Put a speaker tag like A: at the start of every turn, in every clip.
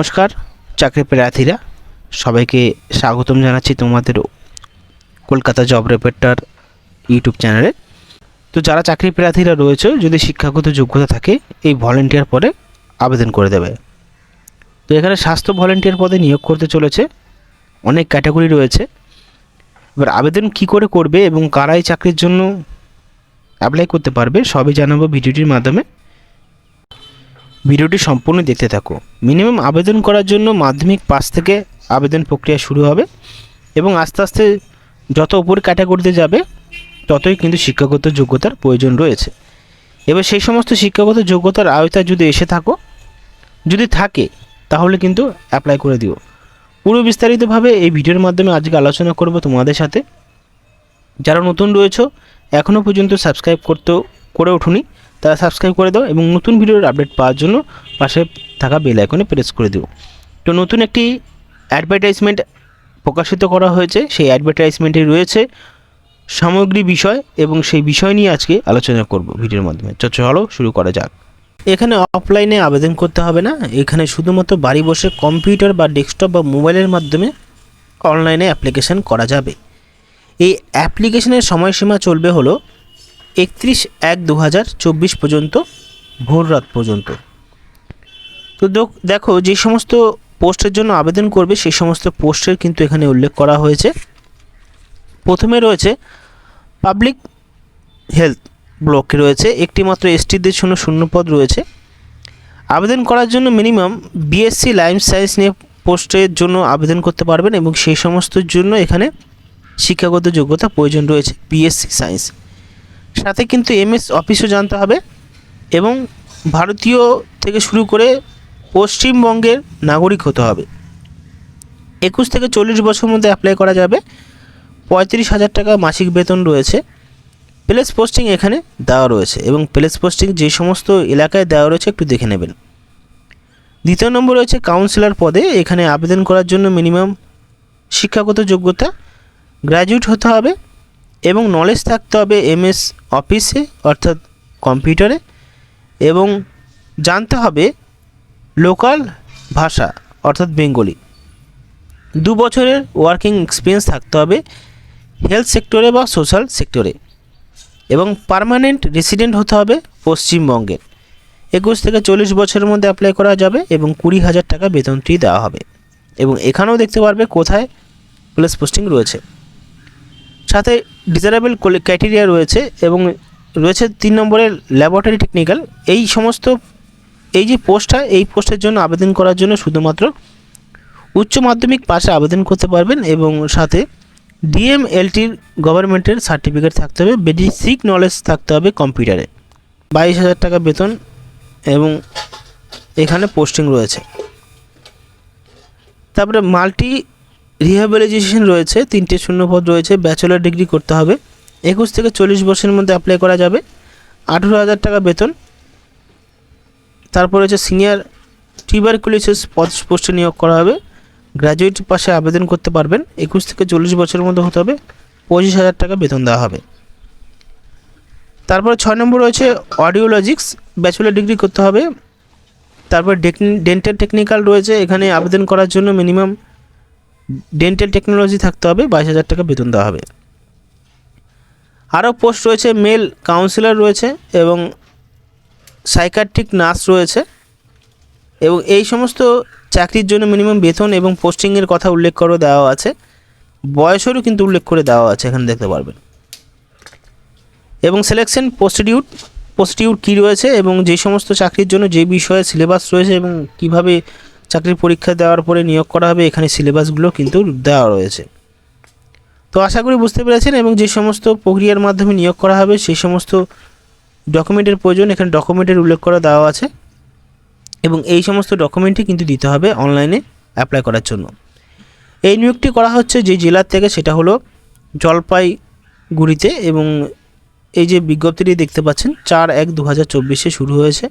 A: নমস্কার, চাকরি প্রার্থীরা সবাইকে স্বাগতম জানাচ্ছি তোমাদের কলকাতা জব রেপেটার ইউটিউব চ্যানেলে। তো যারা চাকরি প্রার্থীরা রয়েছে, যদি শিক্ষাগত যোগ্যতা থাকে, এই ভলেন্টিয়ার পদে আবেদন করে দেবে। তো এখানে স্বাস্থ্য ভলেন্টিয়ার পদে নিয়োগ করতে চলেছে। অনেক ক্যাটাগরি রয়েছে। এবার আবেদন কি করে করবে এবং কারাই চাকরির জন্য অ্যাপ্লাই করতে পারবে, সবই জানাব ভিডিওটির মাধ্যমে। ভিডিওটি সম্পূর্ণ দেখতে থাকো। মিনিমাম আবেদন করার জন্য মাধ্যমিক পাস থেকে আবেদন প্রক্রিয়া শুরু হবে এবং আস্তে আস্তে যত উপর ক্যাটাগরিতে যাবে, ততই কিন্তু শিক্ষাগত যোগ্যতার প্রয়োজন রয়েছে। এবার সেই সমস্ত শিক্ষাগত যোগ্যতার আওতায় যদি এসে থাকো, যদি থাকে, তাহলে কিন্তু অ্যাপ্লাই করে দিও। পুরো বিস্তারিতভাবে এই ভিডিওর মাধ্যমে আজকে আলোচনা করব তোমাদের সাথে। যারা নতুন রয়েছে এখনও পর্যন্ত সাবস্ক্রাইব করতেও, করে উঠুনি তারা সাবস্ক্রাইব করে দাও এবং নতুন ভিডিওর আপডেট পাওয়ার জন্য পাশে থাকা বেল আইকনে প্রেস করে দিও। তো নতুন একটি অ্যাডভার্টাইজমেন্ট প্রকাশিত করা হয়েছে। সেই অ্যাডভার্টাইজমেন্টে রয়েছে সামগ্রী বিষয় এবং সেই বিষয় নিয়ে আজকে আলোচনা করব ভিডিওর মাধ্যমে। চলো শুরু করা যাক। এখানে অফলাইনে আবেদন করতে হবে না। এখানে শুধুমাত্র বাড়ি বসে কম্পিউটার বা ডেস্কটপ বা মোবাইলের মাধ্যমে অনলাইনে অ্যাপ্লিকেশন করা যাবে। এই অ্যাপ্লিকেশনের সময়সীমা চলবে হলো একত্রিশ এক দু হাজার চব্বিশ পর্যন্ত, ভোর রাত পর্যন্ত। তো দেখো যে সমস্ত পোস্টের জন্য আবেদন করবে, সেই সমস্ত পোস্টের কিন্তু এখানে উল্লেখ করা হয়েছে। প্রথমে রয়েছে পাবলিক হেলথ ব্লকে রয়েছে একটি মাত্র এসটিদের জন্য শূন্যপদ রয়েছে। আবেদন করার জন্য মিনিমাম বিএসসি লাইফ সায়েন্স নিয়ে পোস্টের জন্য আবেদন করতে পারবেন এবং সেই সমস্তর জন্য এখানে শিক্ষাগত যোগ্যতা প্রয়োজন রয়েছে বিএসসি সায়েন্স সাথে কিন্তু এমএস অফিসও জানতে হবে এবং ভারতীয় থেকে শুরু করে পশ্চিমবঙ্গের নাগরিক হতে হবে। একুশ থেকে চল্লিশ বছর মধ্যে অ্যাপ্লাই করা যাবে। পঁয়ত্রিশ হাজার টাকা মাসিক বেতন রয়েছে। প্লেস পোস্টিং এখানে দেওয়া রয়েছে এবং প্লেস পোস্টিং যে সমস্ত এলাকায় দেওয়া রয়েছে একটু দেখে নেবেন। দ্বিতীয় নম্বর রয়েছে কাউন্সিলর পদে এখানে আবেদন করার জন্য মিনিমাম শিক্ষাগত যোগ্যতা। গ্র্যাজুয়েট হতে হবে। এবং নলেজ থাকতে হবে এমএস অফিসে অর্থাৎ কম্পিউটারে এবং জানতে হবে লোকাল ভাষা, অর্থাৎ বেঙ্গলি। দু বছরের ওয়ার্কিং এক্সপিরিয়েন্স থাকতে হবে হেলথ সেক্টরে বা সোশ্যাল সেক্টরে এবং পার্মানেন্ট রেসিডেন্ট হতে হবে পশ্চিমবঙ্গের একুশ থেকে চল্লিশ বছরের মধ্যে অ্যাপ্লাই করা যাবে এবং কুড়ি হাজার টাকা বেতনটি দেওয়া হবে। এবং এখানেও দেখতে পারবে কোথায় প্লেস পোস্টিং রয়েছে। সাথে ডিজারেবল ক্রাইটেরিয়া রয়েছে এবং রয়েছে তিন নম্বরের ল্যাবরেটরি টেকনিক্যাল এই সমস্ত, এই যে পোস্টটা এই পোস্টের জন্য আবেদন করার জন্য শুধুমাত্র উচ্চ মাধ্যমিক পাশে আবেদন করতে পারবেন এবং সাথে ডিএমএলটির গভর্নমেন্টের সার্টিফিকেট থাকতে হবে বেসিক নলেজ থাকতে হবে কম্পিউটারে বাইশ হাজার টাকা বেতন এবং এখানে পোস্টিং রয়েছে। তারপরে মাল্টি রিহ্যাবিলিটেশন রয়েছে, তিনটে শূন্যপদ রয়েছে ব্যাচেলার ডিগ্রি করতে হবে। একুশ থেকে চল্লিশ বছরের মধ্যে অ্যাপ্লাই করা যাবে। আঠেরো হাজার টাকা বেতন। তারপর রয়েছে সিনিয়র টিউবারকুলিসিস পদ পোস্টে নিয়োগ করা হবে। গ্র্যাজুয়েট পাশে আবেদন করতে পারবেন। একুশ থেকে চল্লিশ বছরের মধ্যে হতে হবে। পঁচিশ হাজার টাকা বেতন দেওয়া হবে। তারপরে ছয় নম্বর রয়েছে অডিওলজিক্স ব্যাচেলার ডিগ্রি করতে হবে। তারপর ডেন্টাল টেকনিক্যাল রয়েছে। এখানে আবেদন করার জন্য মিনিমাম ডেন্টাল টেকনোলজি থাকতে হবে, বাইশ হাজার টাকা বেতন দেওয়া হবে। আরও পোস্ট রয়েছে মেল কাউন্সিলর রয়েছে এবং সাইকাট্রিক নার্স রয়েছে এবং এই সমস্ত চাকরির জন্য মিনিমাম বেতন এবং পোস্টিংয়ের কথা উল্লেখ করে দেওয়া আছে। বয়সেরও কিন্তু উল্লেখ করে দেওয়া আছে, এখানে দেখতে পারবেন। এবং সিলেকশন পোস্টিটিউট পোস্টিটিউট কী রয়েছে এবং যে সমস্ত চাকরির জন্য যে বিষয়ে সিলেবাস রয়েছে এবং কীভাবে চাকরির পরীক্ষা দেওয়ার পরে নিয়োগ করা হবে, এখানে সিলেবাসগুলো কিন্তু দেওয়া রয়েছে। তো আশা করি বুঝতে পেরেছেন এবং যে সমস্ত প্রক্রিয়ার মাধ্যমে নিয়োগ করা হবে, সেই সমস্ত ডকুমেন্টের প্রয়োজন, এখানে ডকুমেন্টের উল্লেখ করা দেওয়া আছে এবং এই সমস্ত ডকুমেন্টই কিন্তু দিতে হবে অনলাইনে অ্যাপ্লাই করার জন্য। এই নিয়োগটি করা হচ্ছে যে জেলার থেকে, সেটা হলো জলপাইগুড়িতে এবং এই যে বিজ্ঞপ্তিটি দেখতে পাচ্ছেন, চার এক দু হাজার চব্বিশে শুরু হয়েছে।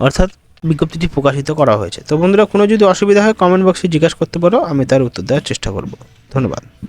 A: অর্থাৎ বিজ্ঞপ্তিটি প্রকাশিত করা হয়েছে। তো বন্ধুরা, কোনো যদি অসুবিধা হয় কমেন্ট বক্সে জিজ্ঞাসা করতে পারো, আমি তার উত্তর দেওয়ার চেষ্টা করব। ধন্যবাদ।